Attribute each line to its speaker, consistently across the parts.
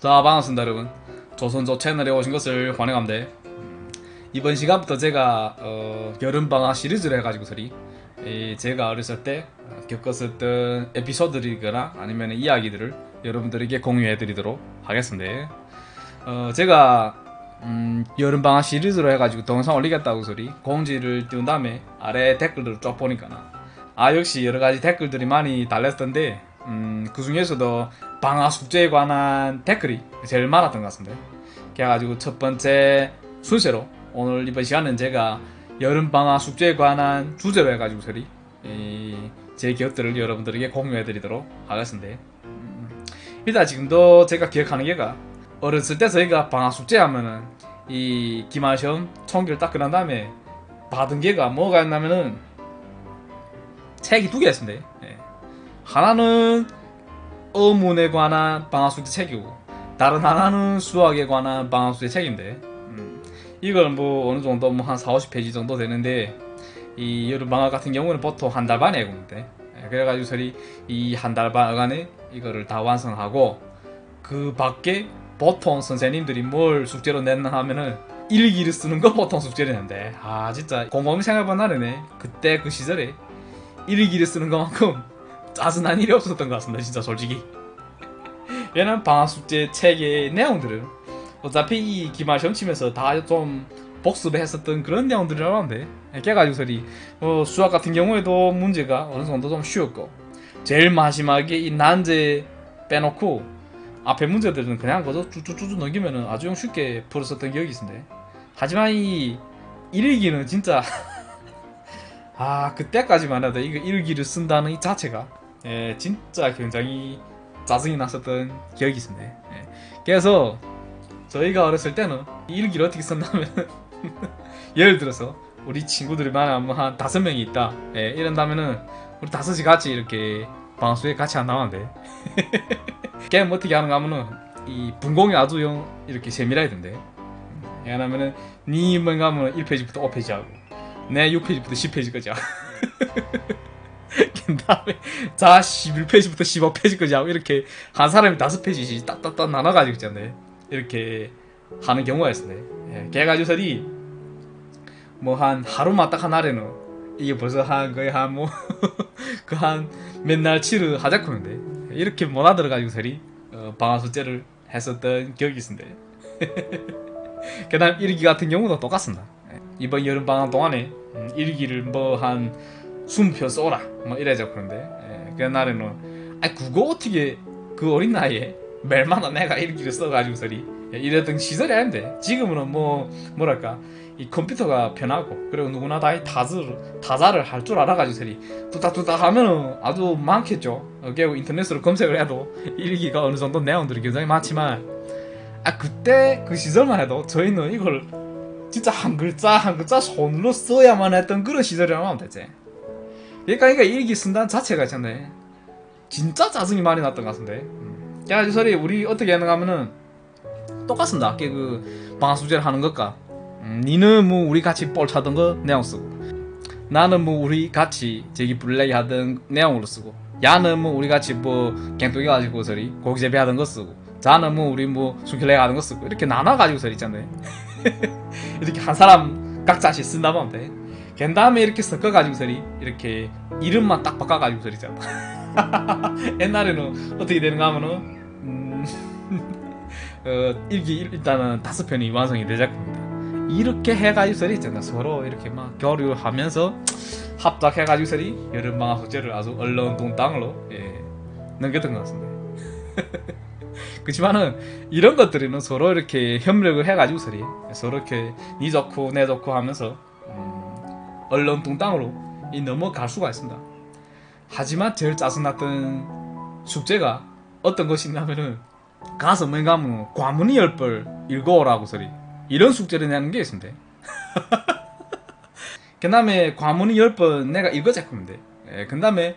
Speaker 1: 자 반갑습니다 여러분. 조선조 채널에 오신 것을 환영합니다. 음, 이번 시간부터 제가 어, 여름방학 시리즈를 해가지고 서리 이 제가 어렸을 때 어, 겪었었던 에피소드이거나 아니면 이야기들을 여러분들에게 공유해 드리도록 하겠습니다. 어, 제가 음, 여름방학 시리즈로 해가지고 동영상 올리겠다고 소리 공지를 띄운 다음에 아래 댓글들을 쫙 보니까나 아 역시 여러가지 댓글들이 많이 달렸던데 음, 그 중에서도 방학 숙제에 관한 댓글이 제일 많았던 것 같습니다. 그래가지고 첫 번째 순서로 오늘 이번 시간은 제가 여름 방학 숙제에 관한 주제로 해가지고 이, 제 기억들을 여러분들에게 공유해드리도록 하겠습니다. 음, 일단 지금도 제가 기억하는 게가 어렸을 때 저희가 방학 숙제 하면은 이 기말 시험 총기를 딱 끝난 다음에 받은 게가 뭐가 있냐면은 책이 두 개였습니다. 예. 하나는 어문에 관한 방학 숙제 책이고 다른 하나는 수학에 관한 방학 숙제 책인데. 음, 이걸 뭐 어느 정도 뭐 한 4, 50페이지 정도 되는데 이 여름 방학 같은 경우는 보통 한 달 반에 해군데. 그래가지고 서리 이한 달반 안에 이거를 다 완성하고 그 밖에 보통 선생님들이 뭘 숙제로 냈나 하면은 일기를 쓰는 거 보통 숙제를 냈는데 아 진짜 곰곰이 생각해보면 나르네. 그때 그 시절에 일기를 쓰는 것만큼 짜증난 일이 없었던 것 같습니다 진짜 솔직히. 얘는 방학 숙제 책의 내용들은 어차피 이 기말 시험 치면서 다 좀 복습했었던 그런 내용들이라고 하는데 깨가지고서리 어, 수학 같은 경우에도 문제가 어느 정도 좀 쉬웠고 제일 마지막에 이 난제 빼놓고 앞에 문제들은 그냥 그저 쭈쭈쭈쭈 넘기면은 아주 좀 쉽게 풀었었던 기억이 있는데 하지만 이 일기는 진짜 아 그때까지만 해도 이거 일기를 쓴다는 이 자체가 예, 진짜 굉장히 짜증이 났었던 기억이 있습니다. 예. 그래서 저희가 어렸을 때는 이 일기를 어떻게 썼냐면 예를 들어서 우리 친구들이 만약 한 다섯 명이 있다 예, 이런다면은 우리 다섯이 같이 이렇게 방수에 같이 안 나왔는데 걔는 어떻게 하는가 하면은 이 분공이 아주 영 이렇게 세밀하던데 왜냐면은 니 뭔가 하면 1페이지부터 5페이지 하고 내 6페이지부터 10페이지까지 하고 그 다음에 자 11페이지부터 15페이지까지 하고 이렇게 한 사람이 다섯 페이지씩 딱딱딱 나눠가지고 있잖아요 이렇게 하는 경우가 있었네 예, 걔가지고서리 뭐 한 하루만 딱한 날에는 이게 벌써 한 거의 한 뭐 그 한 맨날 치르 하자꾸는데 이렇게 못 알아들어가지고서리 어, 방학 숙제를 했었던 기억이 있습니다. 그 다음 일기 같은 경우도 똑같습니다. 예, 이번 여름 방학 동안에 음, 일기를 뭐 한 20표 써라. 뭐 이래자 그런데. 예, 그 날에는 아 그거 어떻게 그 어린 나이에 멜마나 내가 일기를 써가지고서리. 예, 이랬던 시절이 아닌데. 지금은 뭐 뭐랄까. 이 컴퓨터가 편하고 그리고 누구나 다이 타자를 타자를 할 줄 알아가지고서리 뚝딱뚝딱 하면은 아주 많겠죠. 어, 그리고 인터넷으로 검색을 해도 일기가 어느 정도 내용들이 굉장히 많지만 아 그때 그 시절만 해도 저희는 이걸 진짜 한 글자 한 글자 손으로 써야만 했던 그런 시절이라고 하면 되지 그러니까 이게 일기 쓴다는 자체가 있잖아요. 진짜 짜증이 많이 났던 것 같은데. 음. 그래가지고 소리 우리 어떻게 하는가 하면은 똑같습니다. 그 방학 숙제를 하는 것과 음, 니는 뭐 우리 같이 볼 차던 거 내용 쓰고 나는 뭐 우리 같이 저기 블랙 하던 내용으로 쓰고 야는 뭐 우리 같이 뭐 갱뚱이 가지고 소리 고기 재배 하던 거 쓰고 자는 뭐 우리 뭐 순킬레 하던 거 쓰고 이렇게 나눠 가지고 소리 있잖아요. 이렇게 한 사람 각자씩 쓴다 보면 돼. 걘 다음에 이렇게 섞어가지고서리 이렇게 이름만 딱 바꿔가지고 서리 잖아. 옛날에는 어떻게 되는가 하면은 음, 어, 일단은 다섯 편이 완성이 되자입니다. 이렇게 해가지고서리 있잖아. 서로 이렇게 막 교류하면서 합작해가지고서리 여름방학 숙제를 아주 얼렁뚱땅으로 예, 넘겼던 것 같습니다. 그렇지만은 이런 것들은 서로 이렇게 협력을 해가지고서리 서로 이렇게 니 좋고 내 좋고 하면서 음, 얼렁뚱 땅으로 이 넘어갈 수가 있습니다. 하지만 제일 짜증났던 숙제가 어떤 것이냐면은 가서 뭔가 하면 과문이 열벌 읽어오라고 소리. 이런 숙제를 내는 게 있습니다. 그 다음에 과문이 열 번 내가 읽어자 건데 예, 그 다음에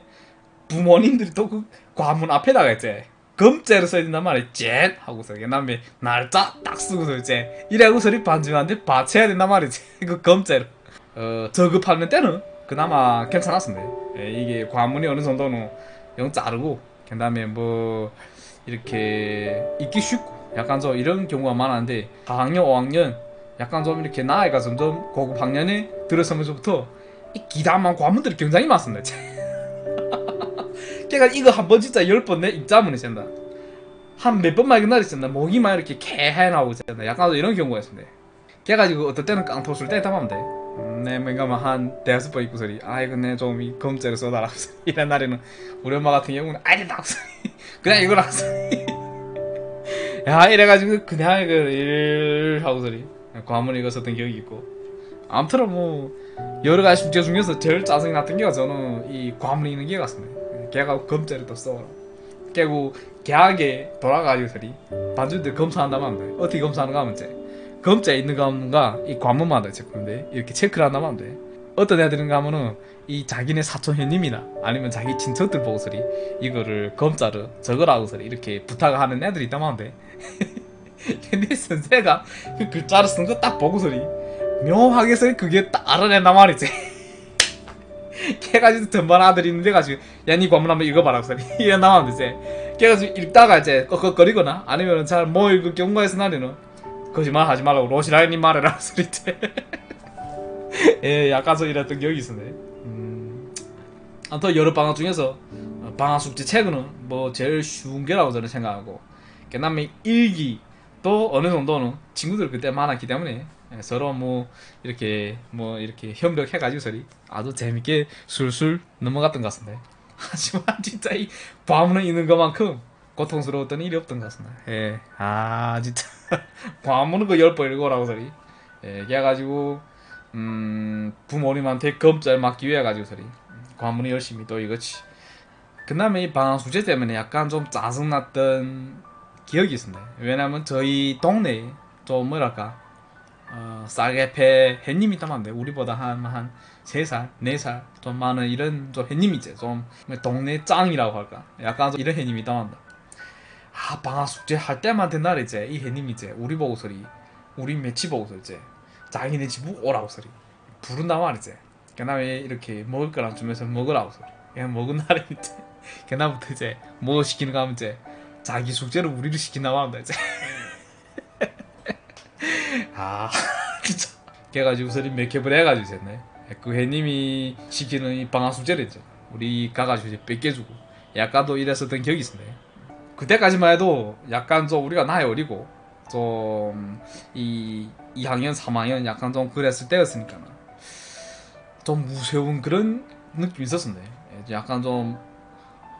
Speaker 1: 부모님들이 또 그 과문 앞에다가 이제 검째로 써야 된단 말이야 잭 하고서 그 다음에 날짜 딱 쓰고서 이제 이래고 소리 반주한테 받쳐야 된단 말이지. 그 검째로 어, 저급하는 때는 그나마 괜찮았습니다. 예, 이게 과문이 어느 정도는 영 자르고 그 다음에 뭐 이렇게 읽기 쉽고 약간 좀 이런 경우가 많았는데 4학년, 5학년 약간 좀 이렇게 나이가 점점 고급 학년에 들어서면서부터 이 기담한 과문들이 굉장히 많습니다. 걔가 이거 한 번 진짜 열 번 내 입자문에 쓴다. 한 몇 번만 이거 날있었나 목이만 이렇게 개해 나오고 있었나 약간 이런 경우가 있습니다. 걔가지고 어떨 때는 깡통 쓸때 답하면 돼. 음, 내 뭔가 한 대여섯 번 입고 소리. 아 이거 내좀 이 검제를 써달라. 이런 날에는 우리 엄마 같은 경우는 아니다 소리. 그냥 이거라 소리. 야 이래가지고 그냥 이거 일 하고 소리. 과문 읽었었던 기억이 있고. 아무튼 뭐 여러 가지 숙제 중에서 제일 짜증이 났던 게가 저는 이 과문 읽는 게 같습니다. 걔가 검제를 또 써라. 깨고 걔하게 돌아가지고 소리. 반주들 검사한다면 안 돼. 어떻게 검사하는가 하면 돼. 검자에 있는 가문가 이 관문마다 체크인데 이렇게 체크를 한다면 안 돼. 어떤 애들은 가면은 이 자기네 사촌 형님이나 아니면 자기 친척들 보고 소리 이거를 검자를 적으라고 소리 이렇게 부탁하는 애들이 있다면 안 돼. 근데 선생가 그 글자를 쓴 거 딱 보고 소리 묘하게 소리 그게 딱 알아낸단 말이지. 걔가 진짜 전반 아들이 있는데 가지고 야니 관문 한번 읽어봐라 소리 이래 나면 되지. 걔가 지금 읽다가 이제 꺽꺽거리거나 아니면 잘 뭐 읽을 경우가 있어 나는 거짓말 하지 말라고 로시라이님 말해라 소리지 예 약간 서 이랬던 기억이 있으네. 음, 아무튼 여러 방학 중에서 어, 방학 숙제 책은 뭐 제일 쉬운 게라고 저는 생각하고 그다음에 일기도 어느 정도는 친구들 그때 많았기 때문에 예, 서로 뭐 이렇게 뭐 이렇게 협력해가지고 서리 아주 재밌게 술술 넘어갔던 것 같습니다. 하지만 진짜 이 과문을 읽는 것만큼 고통스러웠던 일이 없던 것 같습니다. 예, 아 진짜 과문은 그 열 번 읽어라고 소리. 예, 그래가지고 음 부모님한테 검잘 맞기 위해 가지고 소리. 과문을 열심히 또 이거지. 그 다음에 이 방학 숙제 때문에 약간 좀 짜증났던 기억이 있습니다. 왜냐면 저희 동네에 좀 뭐랄까 어, 쌀개패 햇님이 돼. 우리보다 한, 한 3살, 4살 좀 많은 이런 좀 햇님이 있지. 좀 동네 짱이라고 할까. 약간 좀 이런 햇님이 돼. 아 방학 숙제 할 때만 된날 이제 이 해님 이제 우리 보고 소리. 우리 매치 보고서 이제 자기네 집 오라고 소리. 부른단 말이지. 그다음에 이렇게 먹을 거랑 주면서 먹으라고 소리. 그냥 먹은 날에 이제 그다음부터 이제 뭐 시키는 거 하면 이제 자기 숙제를 우리를 시킨다고 합니다 이제 아 진짜. 그래가지고 소리 몇 캡을 해가지고 있었네. 그 해님이 시키는 이 방학 숙제를 이제 우리 가가지고 이제 뺏겨주고. 약간도 이랬었던 기억이 있었네 그때까지만 해도 약간 좀 우리가 나이 어리고 좀 이 2학년, 3학년 약간 좀 그랬을 때였으니까 좀 무서운 그런 느낌이 있었었네. 약간 좀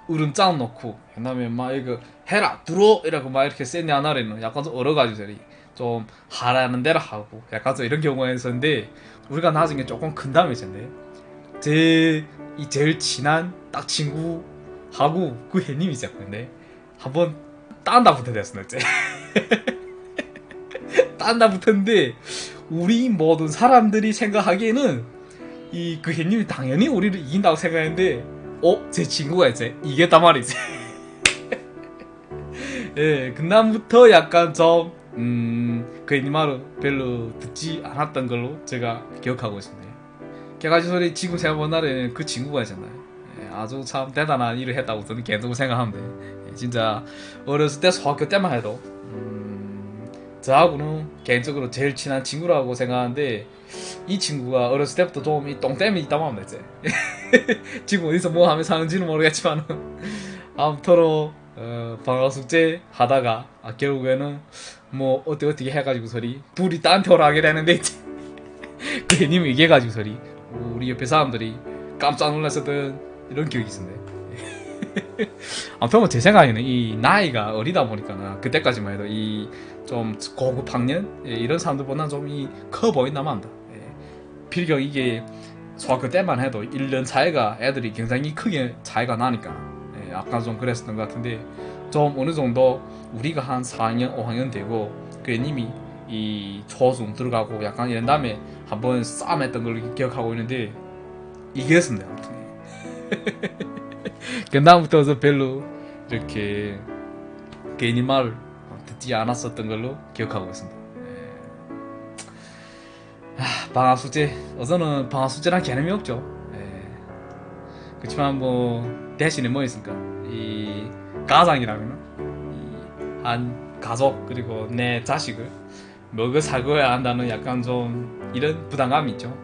Speaker 1: 어른 짱 놓고 그다음에 막 이거 해라 들어! 이라고 막 이렇게 센 하나를 약간 좀 얼어가지고 좀 하라는 대로 하고 약간 좀 이런 경우가 있었는데 우리가 나중에 조금 큰 다음에 있었는데 제이 제일 친한 딱 친구하고 그 해님이 있었는데 한번 딴다 붙어졌어 이제 딴다 붙었는데 우리 모든 사람들이 생각하기에는 이그 해님이 당연히 우리를 이긴다고 생각했는데 어? 제 친구가 이제 이겼단 말이지. 예, 그다음부터 약간 좀 음, 그 해님 말은 별로 듣지 않았던 걸로 제가 기억하고 있습니다. 걔가지 소리 지금 날에는 그 친구가 있잖아요. 예, 아주 참 대단한 일을 했다고 저는 개인적으로 돼 진짜 어렸을 때 소학교 때만 해도 음, 저하고는 개인적으로 제일 친한 친구라고 생각하는데 이 친구가 어렸을 때부터 좀 이 똥땜이 있다고 하면 되지. 지금 어디서 뭐 하며 사는지는 모르겠지만 아무쪼록 어, 방학 숙제 하다가 아, 결국에는 뭐 어떻게 어떻게 해가지고 소리 둘이 딴표를 하게 되는데 형님이 얘기해가지고 소리 우리 옆에 사람들이 깜짝 놀랐었던 이런 기억이 있습니다 아무튼 뭐제 생각에는 이 나이가 어리다 보니까 그때까지만 해도 이 좀 고급 학년 예, 이런 사람들보다 좀 이 커 보인다만 한다. 예. 비교적 이게 소학교 때만 해도 1년 차이가 애들이 굉장히 크게 차이가 나니까 예, 약간 좀 그랬었던 것 같은데 좀 어느 정도 우리가 한 4학년, 5학년 되고 그 애님이 이 초중 들어가고 약간 이런 다음에 한번 싸움했던 걸 기억하고 있는데 이겼습니다. 아무튼. 그 다음부터서 별로 이렇게 괜히 말을 듣지 않았었던 걸로 기억하고 있습니다. 예. 아, 방학 숙제 어서는 방학 숙제란 개념이 없죠. 예. 그렇지만 뭐 대신에 뭐 있습니까? 이 가장이라면 한 가족 그리고 내 자식을 먹여 살고야 한다는 약간 좀 이런 부담감이 있죠.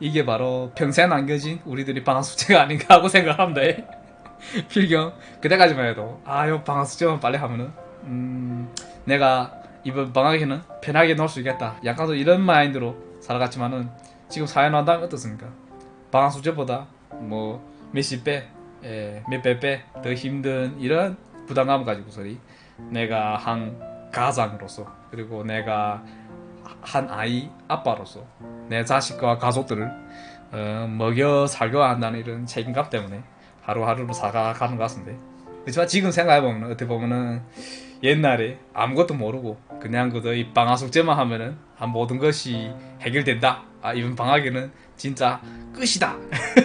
Speaker 1: 이게 바로 평생 남겨진 우리들이 방학 숙제가 아닌가 하고 생각합니다. 필경. 그때까지만 해도. 아요 방학 숙제만 빨리 하면은. 음 내가 이번 방학에는 편하게 놀 수 있겠다. 약간 좀 이런 마인드로 살아갔지만은 지금 사회 나온다면 어떻습니까? 방학 숙제보다 뭐 몇십 배, 예, 몇백 배더 힘든 이런 부담감을 가지고서리 내가 한 가장으로서 그리고 내가 한 아이 아빠로서 내 자식과 가족들을 어, 먹여 살려야 한다는 이런 책임감 때문에 하루하루를 살아가는 것 같은데. 그렇지만 지금 생각해보면 어떻게 보면은 옛날에 아무것도 모르고 그냥 그저 이 방학 숙제만 하면은 아, 모든 것이 해결된다. 아 이번 방학에는 진짜 끝이다.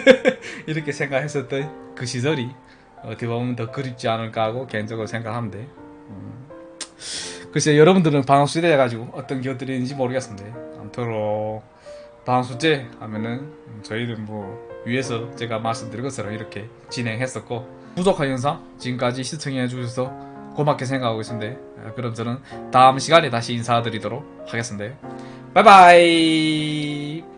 Speaker 1: 이렇게 생각했었던 그 시절이 어떻게 보면 더 그립지 않을까 하고 개인적으로 생각하는데 음. 글쎄 여러분들은 방학 숙제 해가지고 어떤 기억들이 있는지 모르겠는데 아무쪼록 방학 숙제 하면은 음, 저희는 뭐 위에서 제가 말씀드린 것처럼 이렇게 진행했었고 부족한 영상 지금까지 시청해 주셔서 고맙게 생각하고 있는데 아, 그럼 저는 다음 시간에 다시 인사드리도록 하겠습니다. 바이바이